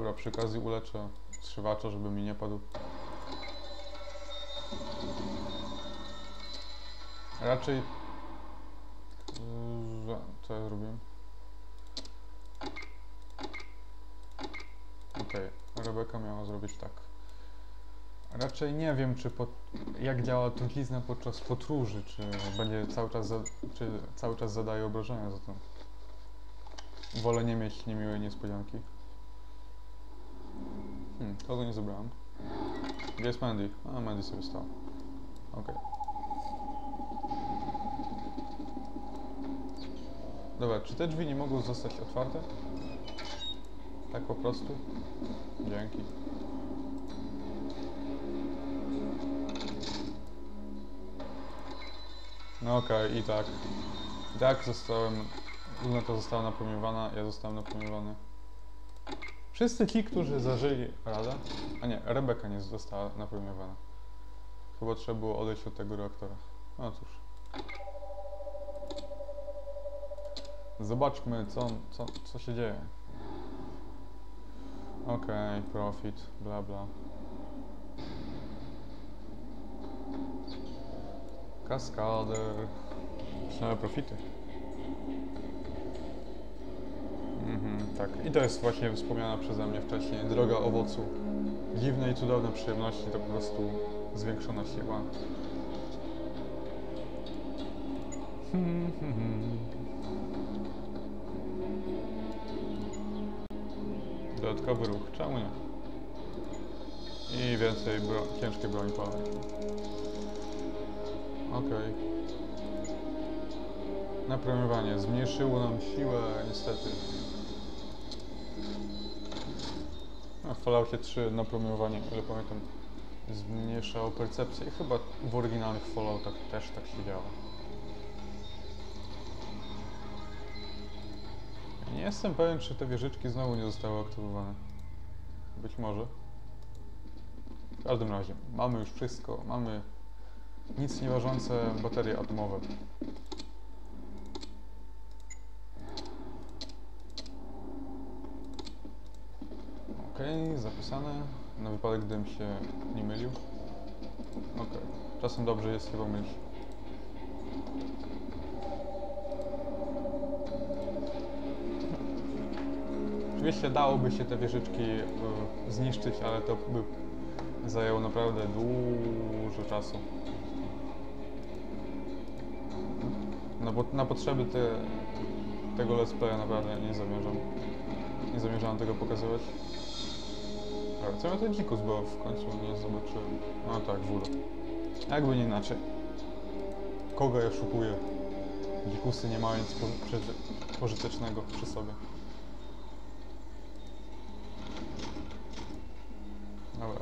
Dobra, przy okazji uleczę zszywacza, żeby mi nie padł. Raczej... Yy, Co ja zrobiłem? Okej, Rebeka miała zrobić tak. Raczej nie wiem, czy po, jak działa trucizna podczas podróży, czy będzie cały czas, za, czy cały czas zadaje obrażenia za to. Wolę nie mieć niemiłej niespodzianki. Hmm, kogo nie zebrałem? Gdzie jest Mandy? A, Mandy sobie stał. Okej. Dobra, czy te drzwi nie mogą zostać otwarte? Tak po prostu? Dzięki. No okej, i tak. I tak zostałem... Luneta została napromieniowana, ja zostałem napromieniowany. Wszyscy ci, którzy zażyli radę... A nie, Rebeka nie została napromieniowana. Chyba trzeba było odejść od tego reaktora. No cóż. Zobaczmy, co, co, co się dzieje. Okej, profit, bla bla. Kaskader. Same profity. Tak. I to jest właśnie wspomniana przeze mnie wcześniej droga owocu. Dziwne i cudowne przyjemności to po prostu zwiększona siła. Dodatkowy ruch, czemu nie? I więcej bro ciężkiej broni palnej. Okej. Napromieniowanie zmniejszyło nam siłę, niestety. W Falloutie 3 napromieniowanie, ile pamiętam, zmniejszało percepcję. I chyba w oryginalnych Falloutach też tak się działo. Nie jestem pewien, czy te wieżyczki znowu nie zostały aktywowane. Być może. W każdym razie, mamy już wszystko. Mamy nic nieważące baterie atomowe. Zapisane. Na wypadek, gdybym się nie mylił. Okej. Czasem dobrze jest chyba mylić. Oczywiście dałoby się te wieżyczki y, zniszczyć, ale to by zajęło naprawdę dużo czasu. No bo na potrzeby te, tego let's playa naprawdę nie zamierzam. Nie zamierzałem tego pokazywać. Ale co ja to dzikus, bo w końcu nie zobaczyłem. No tak, wór. Jakby nie inaczej. Kogo ja szukuję? Dzikusy nie mają nic pożytecznego przy sobie. Dobra.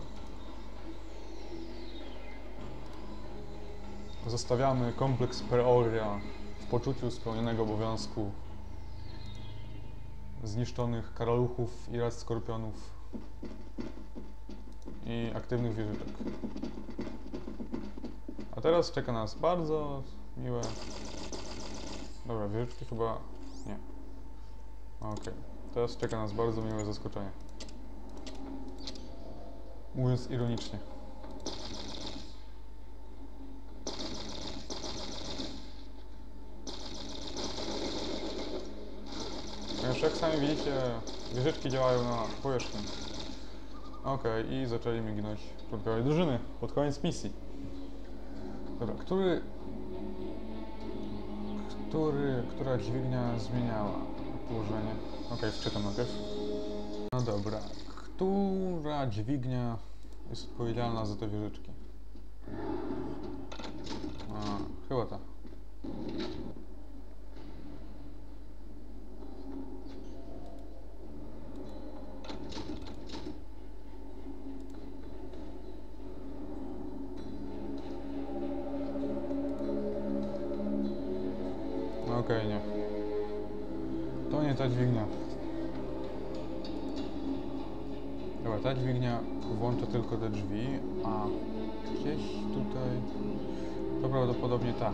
Zostawiamy kompleks Peoria w poczuciu spełnionego obowiązku zniszczonych karaluchów i raz skorpionów i aktywnych wieżyczek. A teraz czeka nas bardzo miłe... Dobra, wieżyczki chyba... nie. Okej. Teraz czeka nas bardzo miłe zaskoczenie. Mówiąc ironicznie. Jak sami widzicie, wieżyczki działają na powierzchni. Okej, i zaczęli mi ginąć członkowie drużyny pod koniec misji. Dobra, który... Który... Która dźwignia zmieniała położenie? Okej, wczytam najpierw. No dobra. Która dźwignia jest odpowiedzialna za te wieżyczki? A, chyba ta. spokojnie. To nie ta dźwignia. Dobra, ta dźwignia włącza tylko te drzwi, a gdzieś tutaj... To prawdopodobnie ta.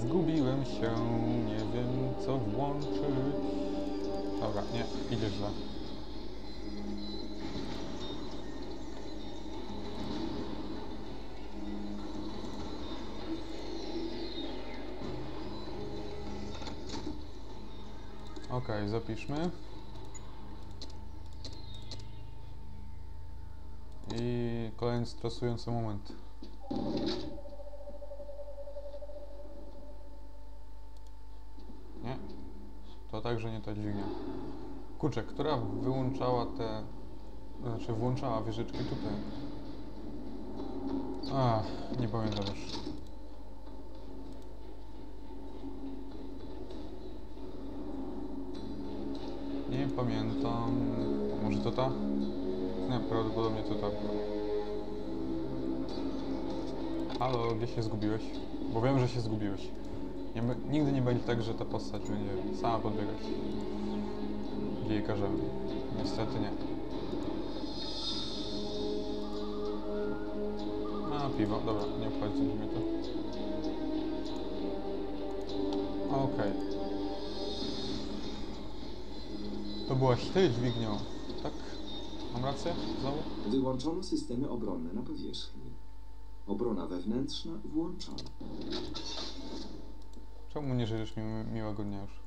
Zgubiłem się, nie wiem co włączyć. Dobra, nie, idziesz za. Okej, zapiszmy. I kolejny stresujący moment. Nie, to także nie ta dźwignia. Kurczę, która wyłączała te... Znaczy włączała wieżyczki tutaj. A, nie pamiętam już. Nie pamiętam. Może to ta? Nie, prawdopodobnie to ta. Halo, gdzie się zgubiłeś? Bo wiem, że się zgubiłeś. Nie, nigdy nie będzie tak, że ta postać będzie sama podbiegać. Gdzie jej każemy. Niestety nie. A, piwo. Dobra, nie obchodzi mnie to. Okej. To byłaś ty dźwignią, tak? Mam rację? Znowu? Wyłączono systemy obronne na powierzchni. Obrona wewnętrzna włączona. Czemu nie żyjesz mi miłego dnia już?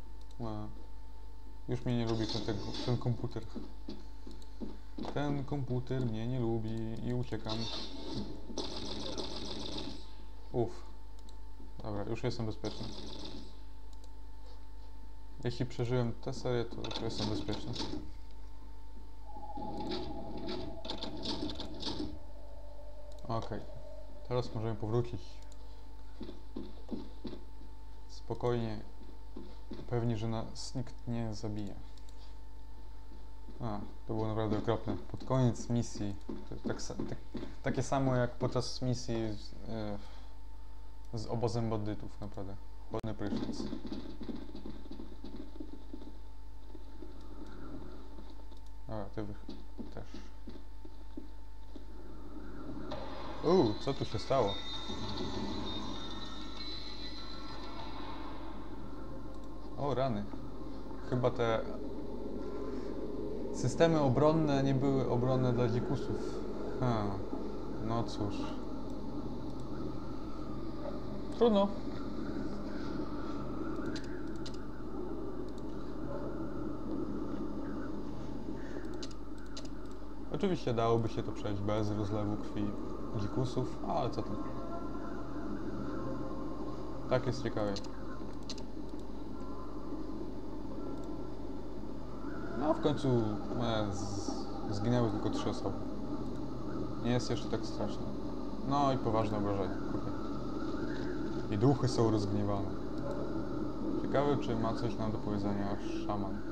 Już mnie nie lubi ten, ten, ten komputer. Ten komputer mnie nie lubi i uciekam. Uff. Dobra, już jestem bezpieczny. Jeśli przeżyłem tę serię, to, jestem bezpieczny. Okej. Teraz możemy powrócić. Spokojnie. Pewnie, że nas nikt nie zabije. A, to było naprawdę okropne. Pod koniec misji, tak, tak, takie samo jak podczas misji z, e, z obozem bandytów, naprawdę. Chłodny prysznic. Dobra, ty wych też. Uuu, co tu się stało? O rany. Chyba te systemy obronne nie były obronne dla dzikusów. No cóż. Trudno. Oczywiście dałoby się to przejść bez rozlewu krwi dzikusów, ale co tam. Tak jest ciekawie. No w końcu e, zginęły tylko trzy osoby. Nie jest jeszcze tak strasznie. No i poważne obrażenia. I duchy są rozgniewane. Ciekawe, czy ma coś nam do powiedzenia szaman.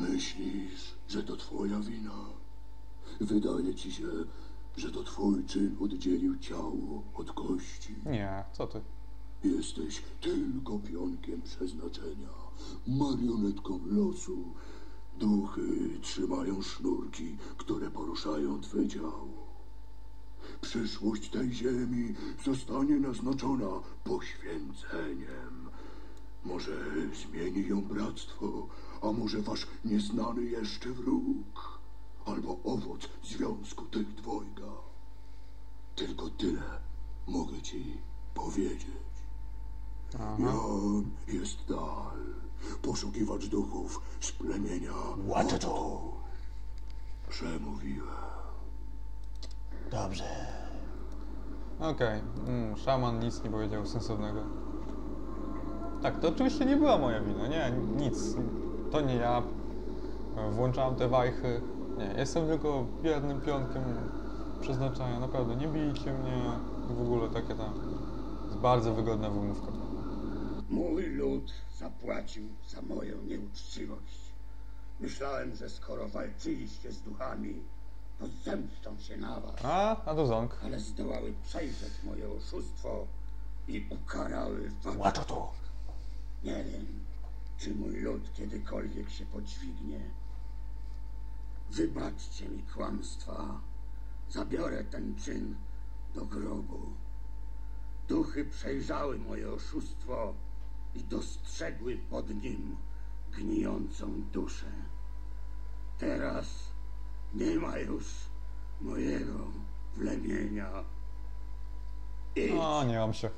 Myślisz, że to twoja wina. Wydaje ci się, że to twój czyn oddzielił ciało od kości. Nie, co ty? Jesteś tylko pionkiem przeznaczenia, marionetką losu. Duchy trzymają sznurki, które poruszają twe ciało. Przyszłość tej ziemi zostanie naznaczona poświęceniem. Może zmieni ją bractwo, a może wasz nieznany jeszcze wróg, albo owoc związku tych dwojga. Tylko tyle mogę ci powiedzieć. Aha. Jan jest Dal, poszukiwacz duchów z plemienia Łatotu. Przemówiłem. Dobrze. Okej, mm, szaman nic nie powiedział sensownego. Tak, to oczywiście nie była moja wina, nie, nic. To nie ja e, włączałem te wajchy. Nie, jestem tylko biednym pionkiem przeznaczenia, naprawdę. Nie bijcie mnie w ogóle takie tam. Jest bardzo wygodna wymówka. Mój lud zapłacił za moją nieuczciwość. Myślałem, że skoro walczyliście z duchami, to zemszczą się na was. A, a to ząg. Ale zdołały przejrzeć moje oszustwo i ukarały was. Łatotu. Nie wiem, czy mój lud kiedykolwiek się podźwignie. Wybaczcie mi kłamstwa. Zabiorę ten czyn do grobu. Duchy przejrzały moje oszustwo i dostrzegły pod nim gnijącą duszę. Teraz nie ma już mojego plemienia. Idź, A, nie mam się.